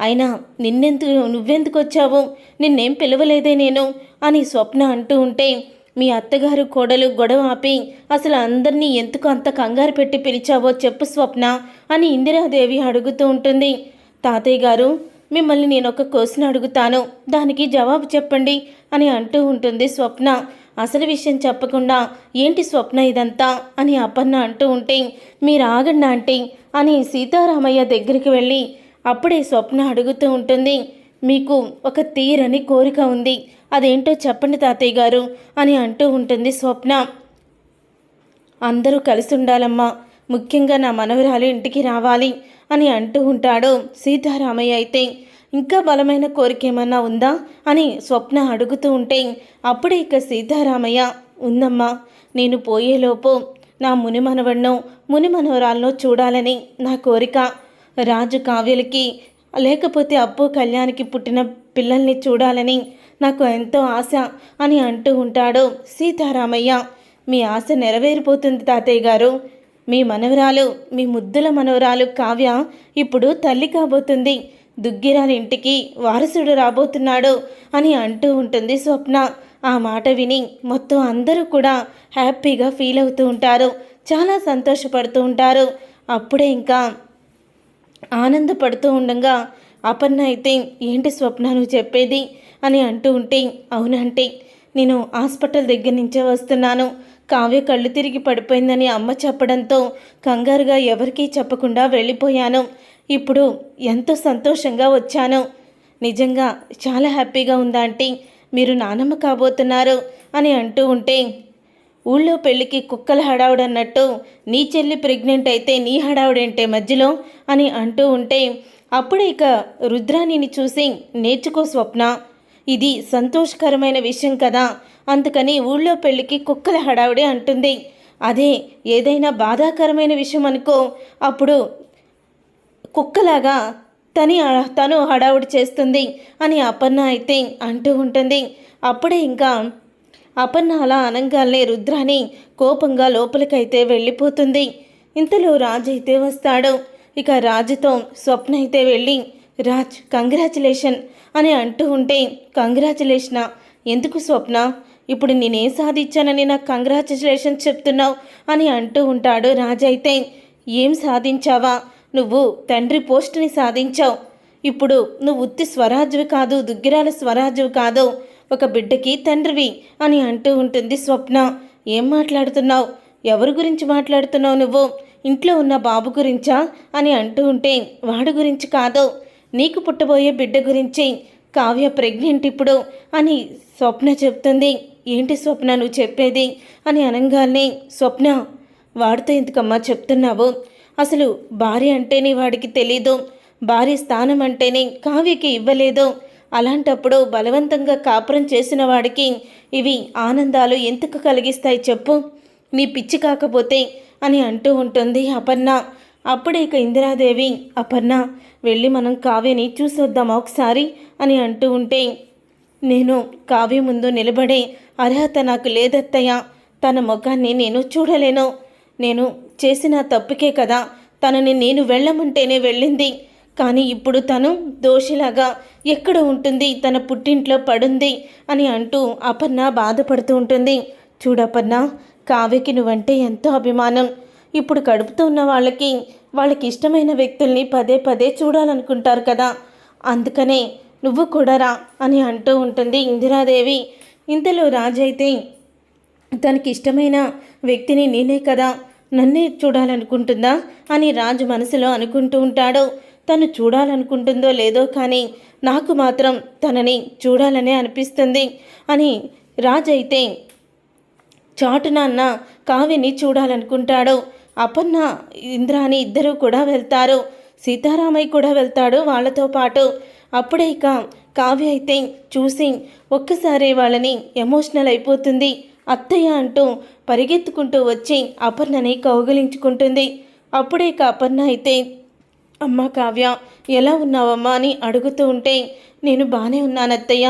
అయినా నిన్నెందుకు నువ్వెందుకు వచ్చావు? నిన్నేం పిలవలేదే నేను? అని స్వప్న అంటూ ఉంటే మీ అత్తగారు కోడలు గొడవ ఆపి అసలు అందరినీ ఎందుకు అంత కంగారు పెట్టి పిలిచావో చెప్పు స్వప్న అని ఇందిరాదేవి అడుగుతూ ఉంటుంది. తాతయ్య గారు మిమ్మల్ని నేను ఒక క్వశ్చన్ అడుగుతాను. దానికి జవాబు చెప్పండి అని అంటూ ఉంటుంది స్వప్న. అసలు విషయం చెప్పకుండా ఏంటి స్వప్న ఇదంతా? అని అపర్ణ అంటూ ఉంటే మీరు ఆగండి అంటే అని సీతారామయ్య దగ్గరికి వెళ్ళి అప్పుడే స్వప్న అడుగుతూ ఉంటుంది మీకు ఒక తీరని కోరిక ఉంది. అదేంటో చెప్పండి తాతయ్య గారు అని అంటూ ఉంటుంది స్వప్న. అందరూ కలిసి ఉండాలమ్మా. ముఖ్యంగా నా మనవరాలు ఇంటికి రావాలి అని అంటూ ఉంటాడు సీతారామయ్య అయితే. ఇంకా బలమైన కోరిక ఏమన్నా ఉందా? అని స్వప్న అడుగుతూ ఉంటే అప్పుడే ఇక సీతారామయ్య ఉందమ్మా. నేను పోయేలోపు నా ముని మనవడినో ముని మనవరాలను చూడాలని నా కోరిక. రాజు కావ్యలకి లేకపోతే అప్పు కళ్యాణ్కి పుట్టిన పిల్లల్ని చూడాలని నాకు ఎంతో ఆశ అని అంటూ ఉంటాడు సీతారామయ్య. మీ ఆశ నెరవేరిపోతుంది తాతయ్య గారు. మీ మనవరాలు మీ ముద్దుల మనవరాలు కావ్య ఇప్పుడు తల్లి కాబోతుంది. దుగ్గిరాలి ఇంటికి వారసుడు రాబోతున్నాడు అని అంటూ ఉంటుంది స్వప్న. ఆ మాట విని మొత్తం అందరూ కూడా హ్యాపీగా ఫీల్ అవుతూ ఉంటారు. చాలా సంతోషపడుతూ ఉంటారు. అప్పుడే ఇంకా ఆనందపడుతూ ఉండగా అపర్ణ అయితే ఏంటి స్వప్న? నువ్వు చెప్పేది? అని అంటూ ఉంటే అవునంటే నేను హాస్పిటల్ దగ్గర నుంచే వస్తున్నాను. కావ్య కళ్ళు తిరిగి పడిపోయిందని అమ్మ చెప్పడంతో కంగారుగా ఎవరికీ చెప్పకుండా వెళ్ళిపోయాను. ఇప్పుడు ఎంతో సంతోషంగా వచ్చాను. నిజంగా చాలా హ్యాపీగా ఉందా ఆంటీ? మీరు నానమ్మ కాబోతున్నారు అని అంటూ ఉంటే ఊళ్ళో పెళ్ళికి కుక్కల హడావుడన్నట్టు నీ చెల్లి ప్రెగ్నెంట్ అయితే నీ హడావుడేంటే మధ్యలో? అని అంటూ ఉంటే అప్పుడే ఇక రుద్రాణిని చూసి నేర్చుకో స్వప్న. ఇది సంతోషకరమైన విషయం కదా. అందుకని ఊళ్ళో పెళ్ళికి కుక్కల హడావుడే అంటుంది. అదే ఏదైనా బాధాకరమైన విషయం అనుకో. అప్పుడు కుక్కలాగా తని తను హడావుడి చేస్తుంది అని అపర్ణ అయితే అంటూ ఉంటుంది. అప్పుడే ఇంకా అపర్ణ అలా అనంగానే రుద్రాని కోపంగా లోపలికైతే వెళ్ళిపోతుంది. ఇంతలో రాజు అయితే వస్తాడు. ఇక రాజుతో స్వప్న అయితే వెళ్ళి రాజ్ కంగ్రాచులేషన్ అని అంటూ ఉంటే కంగ్రాచులేషనా? ఎందుకు స్వప్న? ఇప్పుడు నేనేం సాధించానని నాకు కంగ్రాచులేషన్ చెప్తున్నావు అని అంటూ ఉంటాడు రాజు అయితే. ఏం సాధించావా? నువ్వు తండ్రి పోస్టుని సాధించావు. ఇప్పుడు నువ్వు ఉత్తి స్వరాజువి కాదు దుగ్గిరాల స్వరాజువి కాదు. ఒక బిడ్డకి తండ్రివి అని అంటూ ఉంటుంది స్వప్న. ఏం మాట్లాడుతున్నావు? ఎవరి గురించి మాట్లాడుతున్నావు నువ్వు? ఇంట్లో ఉన్న బాబు గురించా? అని అంటూ ఉంటే వాడి గురించి కాదు. నీకు పుట్టబోయే బిడ్డ గురించి కావ్య ప్రెగ్నెంట్ ఇప్పుడు అని స్వప్న చెప్తుంది. ఏంటి స్వప్న నువ్వు చెప్పేది? అని అనగానే స్వప్న వాడితో ఎందుకమ్మా చెప్తున్నావు? అసలు భార్య అంటేనే వాడికి తెలీదు. భార్య స్థానం అంటేనే కావ్యకి ఇవ్వలేదు. అలాంటప్పుడు బలవంతంగా కాపురం చేసిన వాడికి ఇవి ఆనందాలు ఎందుకు కలిగిస్తాయి చెప్పు. నీ పిచ్చి కాకపోతే అని అంటూ ఉంటుంది అపర్ణ. అప్పుడే ఇక ఇందిరాదేవి అపర్ణ వెళ్ళి మనం కావ్యని చూసొద్దామా ఒకసారి అని అంటూ ఉంటే నేను కావ్య ముందు నిలబడే అర్హత నాకు లేదత్తయ్య. తన ముఖాన్ని నేను చూడలేను. నేను చేసిన తప్పుకే కదా తనని నేను వెళ్ళమంటేనే వెళ్ళింది. కానీ ఇప్పుడు తను దోషిలాగా ఎక్కడ ఉంటుంది? తన పుట్టింట్లో పడుంది అని అంటూ అపర్ణ బాధపడుతూ ఉంటుంది. చూడపర్ణ కావ్యకి నువ్వంటే ఎంతో అభిమానం. ఇప్పుడు కడుపుతూ ఉన్న వాళ్ళకి వాళ్ళకి ఇష్టమైన వ్యక్తుల్ని పదే పదే చూడాలనుకుంటారు కదా. అందుకనే నువ్వు కూడా రా అని అంటూ ఉంటుంది ఇందిరాదేవి. ఇంతలో రాజైతే తనకి ఇష్టమైన వ్యక్తిని నేనే కదా నన్నే చూడాలనుకుంటుందా అని రాజు మనసులో అనుకుంటూ ఉంటాడు. తను చూడాలనుకుంటుందో లేదో కానీ నాకు మాత్రం తనని చూడాలనే అనిపిస్తుంది అని రాజు అయితే చాటున కావ్యని చూడాలనుకుంటాడు. అపర్ణ ఇంద్రాని ఇద్దరూ కూడా వెళ్తారు. సీతారామయ్య కూడా వెళ్తాడు వాళ్ళతో పాటు. అప్పుడే ఇక కావ్య అయితే చూసి ఒక్కసారి వాళ్ళని ఎమోషనల్ అయిపోతుంది. అత్తయ్య అంటూ పరిగెత్తుకుంటూ వచ్చి అపర్ణని కౌగిలించుకుంటుంది. అప్పుడే ఇక అపర్ణ అయితే అమ్మ కావ్య ఎలా ఉన్నావమ్మా అని అడుగుతూ ఉంటే నేను బాగానే ఉన్నాను అత్తయ్య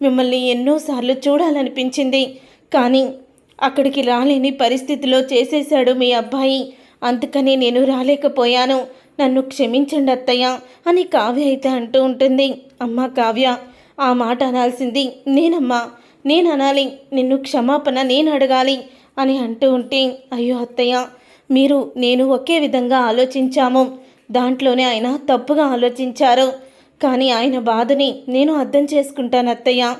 మిమ్మల్ని ఎన్నోసార్లు చూడాలనిపించింది. కానీ అక్కడికి రాలేని పరిస్థితిలో చేసేశాడు మీ అబ్బాయి. అందుకని నేను రాలేకపోయాను. నన్ను క్షమించండి అత్తయ్య అని కావ్య అయితే అంటూ ఉంటుంది. అమ్మ కావ్య ఆ మాట అనాల్సింది నేనమ్మా. నేను అనాలి నిన్ను క్షమాపణ నేను అడగాలి అని అంటూ ఉంటే అయ్యో అత్తయ్య మీరు నేను ఒకే విధంగా ఆలోచించాము. దాంట్లోనే ఆయన తప్పుగా ఆలోచించారు. కానీ ఆయన బాధని నేను అర్థం చేసుకుంటాను అత్తయ్య.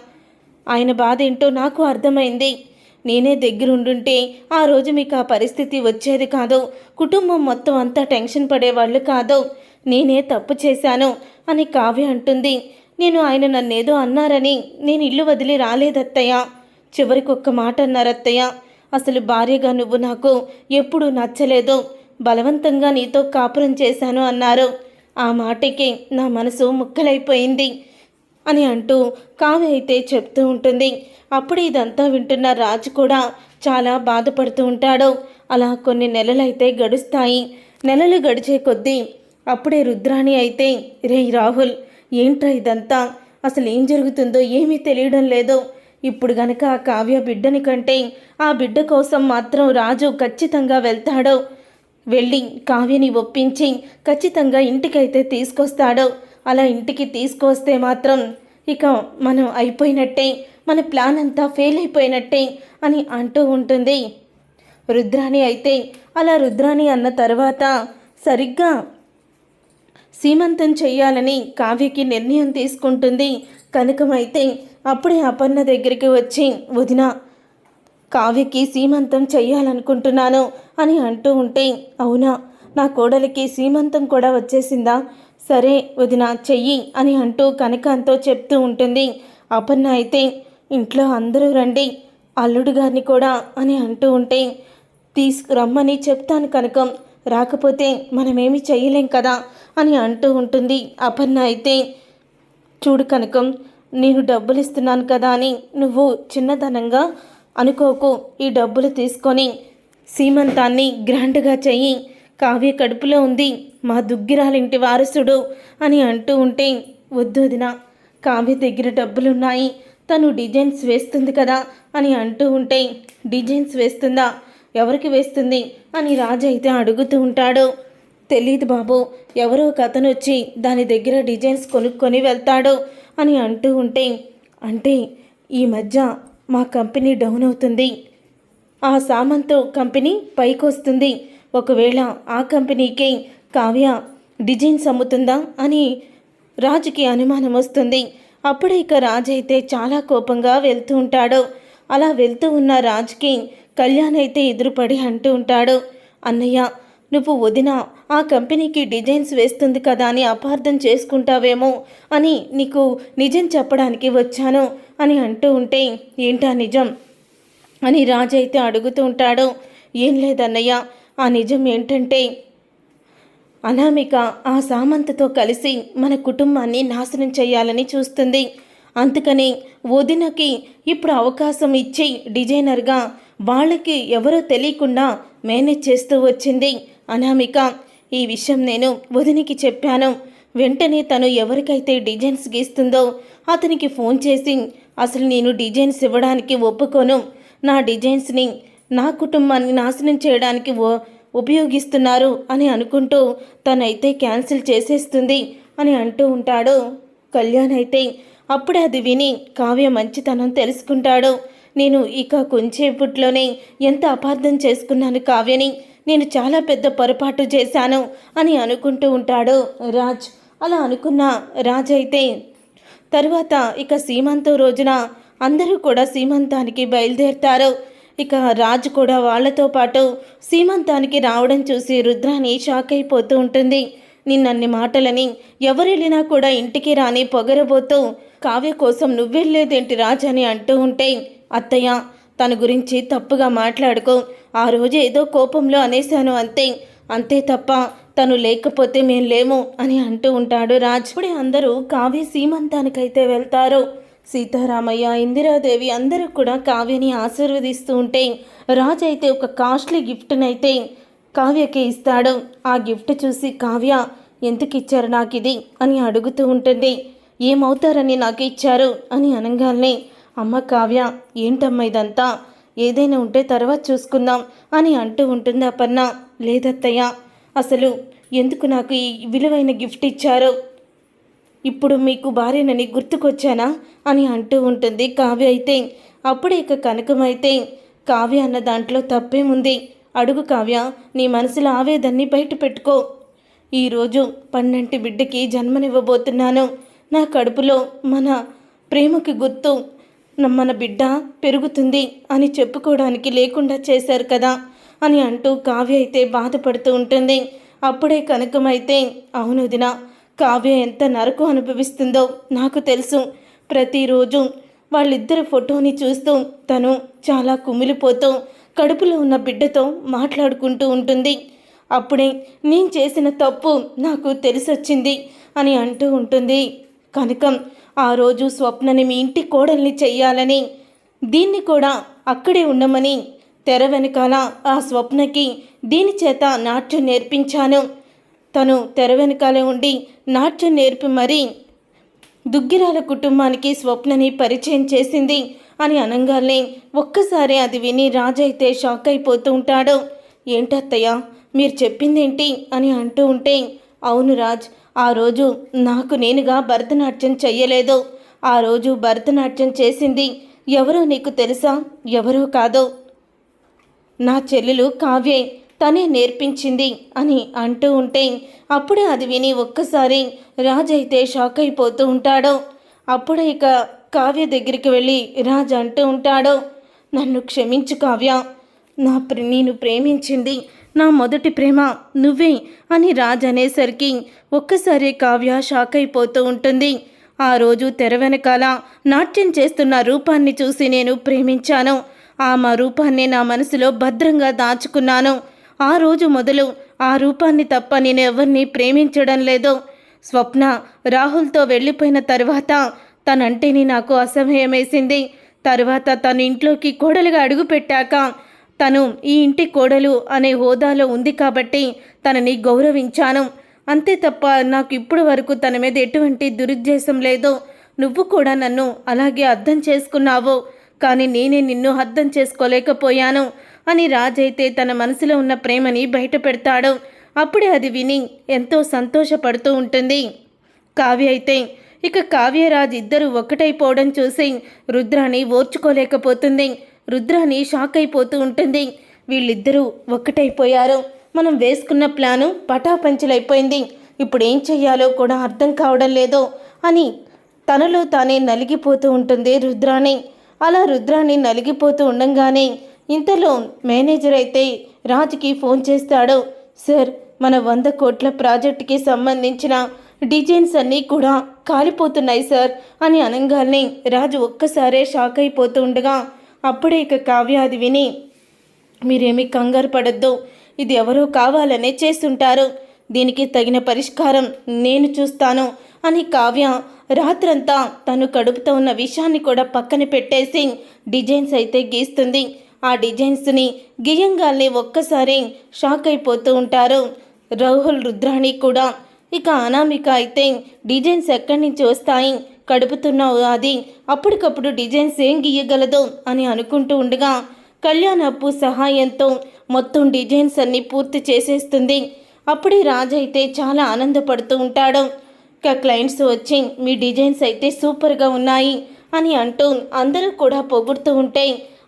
ఆయన బాధ ఏంటో నాకు అర్థమైంది. నేనే దగ్గరుండుంటే ఆ రోజు మీకు ఆ పరిస్థితి వచ్చేది కాదు. కుటుంబం మొత్తం అంతా టెన్షన్ పడేవాళ్ళు కాదు. నేనే తప్పు చేశాను అని కావ్య అంటుంది. నేను ఆయన నన్నేదో అన్నారని నేను ఇల్లు వదిలి రాలేదత్తయ్య. చివరికి ఒక్క మాట అన్నారత్తయ్య. అసలు భార్యగా నువ్వు నాకు ఎప్పుడూ నచ్చలేదు. బలవంతంగా నీతో కాపురం చేశాను అన్నారు. ఆ మాటకి నా మనసు ముక్కలైపోయింది అని అంటూ కావ్య అయితే చెప్తూ ఉంటుంది. అప్పుడు ఇదంతా వింటున్న రాజు కూడా చాలా బాధపడుతూ ఉంటాడు. అలా కొన్ని నెలలైతే గడుస్తాయి. నెలలు గడిచే కొద్దీ అప్పుడే రుద్రాణి అయితే రే రాహుల్ ఏంట్రా ఇదంతా? అసలు ఏం జరుగుతుందో ఏమీ తెలియడం లేదు. ఇప్పుడు గనక ఆ కావ్య బిడ్డని కంటే ఆ బిడ్డ కోసం మాత్రం రాజు ఖచ్చితంగా వెళ్తాడు. వెళ్ళి కావ్యని ఒప్పించి ఖచ్చితంగా ఇంటికైతే తీసుకొస్తాడు. అలా ఇంటికి తీసుకొస్తే మాత్రం ఇక మనం అయిపోయినట్టే మన ప్లాన్ అంతా ఫెయిల్ అయిపోయినట్టే అని అంటూ ఉంటుంది. రుద్రాణి అయితే అలా రుద్రాణి అన్న తర్వాత సరిగ్గా సీమంతం చేయాలని కావ్యకి నిర్ణయం తీసుకుంటుంది. కనకమైతే అప్పుడే అపర్ణ దగ్గరికి వచ్చి వదిన కావ్యకి సీమంతం చేయాలనుకుంటున్నాను. అని అంటూ ఉంటే అవునా? నా కోడలికి సీమంతం కూడా వచ్చేసిందా? సరే వదిన చెయ్యి అని అంటూ కనకాంతో చెప్తూ ఉంటుంది. అపర్ణ అయితే ఇంట్లో అందరూ రండి అల్లుడు గారిని కూడా అని అంటూ ఉంటే తీసుకురమ్మని చెప్తాను కనకం. రాకపోతే మనమేమి చేయలేం కదా అని అంటూ ఉంటుంది. అపర్ణ అయితే చూడు కనకం నేను డబ్బులు ఇస్తున్నాను కదా అని నువ్వు చిన్నతనంగా అనుకోకు. ఈ డబ్బులు తీసుకొని సీమంతాన్ని గ్రాండ్గా చెయ్యి. కావ్య కడుపులో ఉంది. మా దుగ్గిరాలింటి వారసుడు అని అంటూ ఉంటే వద్దు కావ్య దగ్గర డబ్బులున్నాయి. తను డిజైన్స్ వేస్తుంది కదా అని అంటూ ఉంటే డిజైన్స్ వేస్తుందా? ఎవరికి వేస్తుంది? అని రాజు అయితే అడుగుతూ ఉంటాడు. తెలియదు బాబు ఎవరో ఒక అతను వచ్చి దాని దగ్గర డిజైన్స్ కొనుక్కొని వెళ్తాడు అని అంటూ ఉంటే అంటే ఈ మధ్య మా కంపెనీ డౌన్ అవుతుంది. ఆ సామంతు కంపెనీ పైకొస్తుంది. ఒకవేళ ఆ కంపెనీకి కావ్య డిజైన్స్ అమ్ముతుందా అని రాజుకి అనుమానం వస్తుంది. అప్పుడే ఇక రాజు అయితే చాలా కోపంగా వెళ్తూ ఉంటాడు. అలా వెళ్తూ ఉన్న రాజుకి కళ్యాణ్ అయితే ఎదురుపడి అంటూ ఉంటాడు. అన్నయ్య నువ్వు వదిన ఆ కంపెనీకి డిజైన్స్ వేస్తుంది కదా అని అపార్థం చేసుకుంటావేమో అని నీకు నిజం చెప్పడానికి వచ్చాను అని అంటూ ఉంటే ఏంటా నిజం? అని రాజు అయితే అడుగుతూ ఉంటాడు. ఏం లేదన్నయ్య ఆ నిజం ఏంటంటే అనామిక ఆ సామంతతో కలిసి మన కుటుంబాన్ని నాశనం చేయాలని చూస్తుంది. అందుకని వదినకి ఇప్పుడు అవకాశం ఇచ్చి డిజైనర్గా వాళ్ళకి ఎవరో తెలియకుండా మేనేజ్ చేస్తూ వచ్చింది అనామిక. ఈ విషయం నేను వదినికి చెప్పాను. వెంటనే తను ఎవరికైతే డిజైన్స్ గీస్తుందో అతనికి ఫోన్ చేసి అసలు నేను డిజైన్స్ ఇవ్వడానికి ఒప్పుకోను. నా డిజైన్స్ని నా కుటుంబాన్ని నాశనం చేయడానికి ఓ ఉపయోగిస్తున్నారు అని అనుకుంటూ తనైతే క్యాన్సిల్ చేసేస్తుంది అని అంటూ ఉంటాడు. కళ్యాణ్ అయితే అప్పుడే అది విని కావ్య మంచితనం తెలుసుకుంటాడు. నేను ఇక కొంచేపుట్లోనే ఎంత అపార్థం చేసుకున్నాను కావ్యని నేను చాలా పెద్ద పొరపాటు చేశాను అని అనుకుంటూ ఉంటాడు రాజ్. అలా అనుకున్న రాజ్ అయితే తరువాత ఇక సీమంతో రోజున అందరూ కూడా సీమంతానికి బయలుదేరుతారు. ఇక రాజు కూడా వాళ్ళతో పాటు సీమంతానికి రావడం చూసి రుద్రాని షాక్ అయిపోతూ ఉంటుంది. నిన్నన్ని మాటలని ఎవరెళ్ళినా కూడా ఇంటికి రాని పొగరబోతూ కావ్య కోసం నువ్వెళ్ళేదేంటి రాజు అని అంటూ ఉంటే అత్తయ్య తన గురించి తప్పుగా మాట్లాడుకో ఆ రోజు ఏదో కోపంలో అనేశాను అంతే. అంతే తప్ప తను లేకపోతే మేం లేము అని అంటూ ఉంటాడు రాజ్. ఇప్పుడే అందరూ కావ్య సీమంతానికైతే వెళ్తారు. సీతారామయ్య ఇందిరాదేవి అందరూ కూడా కావ్యని ఆశీర్వదిస్తూ ఉంటే రాజు అయితే ఒక కాస్ట్లీ గిఫ్ట్నైతే కావ్యకి ఇస్తాడు. ఆ గిఫ్ట్ చూసి కావ్య ఎందుకు ఇచ్చారు నాకు ఇది అని అడుగుతూ ఉంటుంది. ఏమవుతారని నాకు ఇచ్చారు? అని అనగానే అమ్మ కావ్య ఏంటమ్మా ఇదంతా? ఏదైనా ఉంటే తర్వాత చూసుకుందాం అని అంటూ ఉంటుంది అపర్ణ. లేదత్తయ్య అసలు ఎందుకు నాకు ఈ విలువైన గిఫ్ట్ ఇచ్చారు? ఇప్పుడు మీకు భార్యనని గుర్తుకొచ్చానా? అని అంటూ ఉంటుంది కావ్య అయితే. అప్పుడే ఇక కనకమైతే కావ్య అన్న దాంట్లో తప్పేముంది? అడుగు కావ్య నీ మనసులో ఆవేదాన్ని బయట పెట్టుకో. ఈరోజు పన్నెంటి బిడ్డకి జన్మనివ్వబోతున్నాను. నా కడుపులో మన ప్రేమకి గుర్తు. మన బిడ్డ పెరుగుతుంది అని చెప్పుకోవడానికి లేకుండా చేశారు కదా? అని అంటూ కావ్య అయితే బాధపడుతూ ఉంటుంది. అప్పుడే కనకమైతే అవును కావ్య ఎంత నరకు అనుభవిస్తుందో నాకు తెలుసు. ప్రతిరోజు వాళ్ళిద్దరి ఫోటోని చూస్తూ తను చాలా కుమిలిపోతూ కడుపులో ఉన్న బిడ్డతో మాట్లాడుకుంటూ ఉంటుంది. అప్పుడే నేను చేసిన తప్పు నాకు తెలిసొచ్చింది అని అంటూ ఉంటుంది. కనుక ఆ రోజు స్వప్నని మీ ఇంటి కోడల్ని చెయ్యాలని దీన్ని కూడా అక్కడే ఉండమని తెర వెనకాల ఆ స్వప్నకి దీని చేత నాట్యం నేర్పించాను. తను తెర వెనకాలే ఉండి నాట్యం నేర్పి మరీ దుగ్గిరాల కుటుంబానికి స్వప్నని పరిచయం చేసింది అని అనంగానే ఒక్కసారి అది విని రాజైతే షాక్ అయిపోతూ ఉంటాడు. ఏంటత్తయ్య మీరు చెప్పిందేంటి? అని అంటూ ఉంటే అవును రాజ్ ఆ రోజు నాకు నేనుగా భరతనాట్యం చెయ్యలేదు. ఆ రోజు భరతనాట్యం చేసింది ఎవరో నీకు తెలుసా? ఎవరో కాదో. నా చెల్లెలు కావ్యే తనే నేర్పించింది అని అంటూ ఉంటే అప్పుడే అది విని ఒక్కసారి రాజైతే అయితే షాక్ అయిపోతూ ఉంటాడు. అప్పుడే ఇక కావ్య దగ్గరికి వెళ్ళి రాజ్ అంటూ ఉంటాడు నన్ను క్షమించు కావ్య. నా నేను ప్రేమించింది నా మొదటి ప్రేమ నువ్వే అని రాజ్ అనేసరికి ఒక్కసారి కావ్య షాక్ అయిపోతూ ఉంటుంది. ఆ రోజు తెర వెనకాల నాట్యం చేస్తున్న రూపాన్ని చూసి నేను ప్రేమించాను. ఆ మా రూపాన్ని నా మనసులో భద్రంగా దాచుకున్నాను. ఆ రోజు మొదలు ఆ రూపాన్ని తప్ప నేను ఎవరిని ప్రేమించడం లేదు. స్వప్న రాహుల్తో వెళ్ళిపోయిన తర్వాత తనంటేని నాకు అసహ్యం వేసింది తర్వాత తన ఇంట్లోకి కోడలుగా అడుగుపెట్టాక తను ఈ ఇంటి కోడలు అనే హోదాలో ఉంది కాబట్టి తనని గౌరవించాను. అంతే తప్ప నాకు ఇప్పుడు వరకు తన మీద ఎటువంటి దురుద్దేశం లేదు. నువ్వు కూడా నన్ను అలాగే అర్థం చేసుకున్నావు. కానీ నేనే నిన్ను అర్థం చేసుకోలేకపోయాను. అని రాజైతే తన మనసులో ఉన్న ప్రేమని బయట పెడతాడు అప్పుడే అది విని ఎంతో సంతోషపడుతూ ఉంటుంది. కావ్య అయితే ఇక కావ్యరాజ్ ఇద్దరు ఒక్కటైపోవడం చూసి రుద్రాని ఓర్చుకోలేకపోతుంది. రుద్రాని షాక్ అయిపోతూ ఉంటుంది. వీళ్ళిద్దరూ ఒక్కటైపోయారు. మనం వేసుకున్న ప్లాను పటాపంచలైపోయింది. ఇప్పుడు ఏం చెయ్యాలో కూడా అర్థం కావడం లేదు అని తనలో తానే నలిగిపోతూ ఉంటుంది రుద్రాణి అలా రుద్రాణి నలిగిపోతూ ఉండంగానే ఇంతలో మేనేజర్ అయితే రాజుకి ఫోన్ చేస్తాడు. సార్ మన వంద కోట్ల ప్రాజెక్టుకి సంబంధించిన డిజైన్స్ అన్నీ కూడా కాలిపోతున్నాయి సార్ అని అనగానే రాజు ఒక్కసారే షాక్ అయిపోతూ ఉండగా అప్పుడే ఇక కావ్య అది విని మీరేమీ కంగారు పడద్దు. ఇది ఎవరో కావాలనే చేస్తుంటారు. దీనికి తగిన పరిష్కారం నేను చూస్తాను అని కావ్య రాత్రంతా తను కడుపుతో ఉన్న విషయాన్ని కూడా పక్కన పెట్టేసి డిజైన్స్ అయితే గీస్తుంది. ఆ డిజైన్స్ని గీయంగాల్ని ఒక్కసారి షాక్ అయిపోతూ ఉంటారు. రాహుల్ రుద్రాణి కూడా. ఇక అనామిక అయితే డిజైన్స్ ఎక్కడి నుంచి వస్తాయి? కడుపుతున్నావు అది అప్పటికప్పుడు డిజైన్స్ ఏం గీయగలదు అని అనుకుంటూ ఉండగా కళ్యాణప్పు సహాయంతో మొత్తం డిజైన్స్ అన్ని పూర్తి చేసేస్తుంది. అప్పుడే రాజు అయితే చాలా ఆనందపడుతూ ఉంటాడు. ఇక క్లయింట్స్ వచ్చి మీ డిజైన్స్ అయితే సూపర్గా ఉన్నాయి అని అంటూ అందరూ కూడా పొగుడుతూ ఉంటే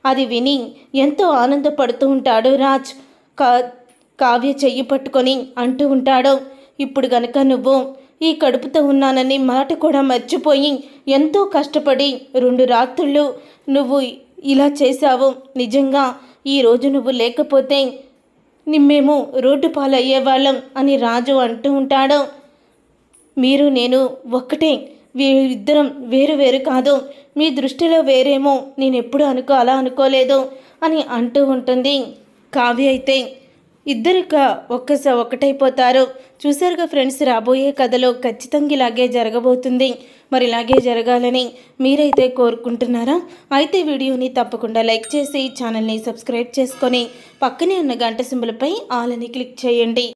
అది విని ఎంతో ఆనందపడుతూ ఉంటాడు రాజ్. కా కావ్య చెయ్యి పట్టుకొని అంటూ ఉంటాడు ఇప్పుడు గనక నువ్వు ఈ కడుపుతో ఉన్నానని మాట కూడా మర్చిపోయి ఎంతో కష్టపడి రెండు రాత్రుళ్ళు నువ్వు ఇలా చేశావు. నిజంగా ఈరోజు నువ్వు లేకపోతే ని- మేము రోడ్డు పాలయ్యేవాళ్ళం అని రాజు అంటూ ఉంటాడు. మీరు నేను ఒక్కటే వీరిద్దరం వేరు వేరు కాదు. మీ దృష్టిలో వేరేమో. నేను ఎప్పుడు అనుకో అలా అనుకోలేదు అని అంటూ ఉంటుంది కావ్య అయితే. ఇద్దరిక ఒక్కస ఒకటైపోతారు చూసారుగా ఫ్రెండ్స్ రాబోయే కథలో ఖచ్చితంగా ఇలాగే జరగబోతుంది. మరి ఇలాగే జరగాలని మీరైతే కోరుకుంటున్నారా? అయితే వీడియోని తప్పకుండా లైక్ చేసి ఛానల్ని సబ్స్క్రైబ్ చేసుకొని పక్కనే ఉన్న గంట సింబల్పై ఆల్ అని క్లిక్ చేయండి.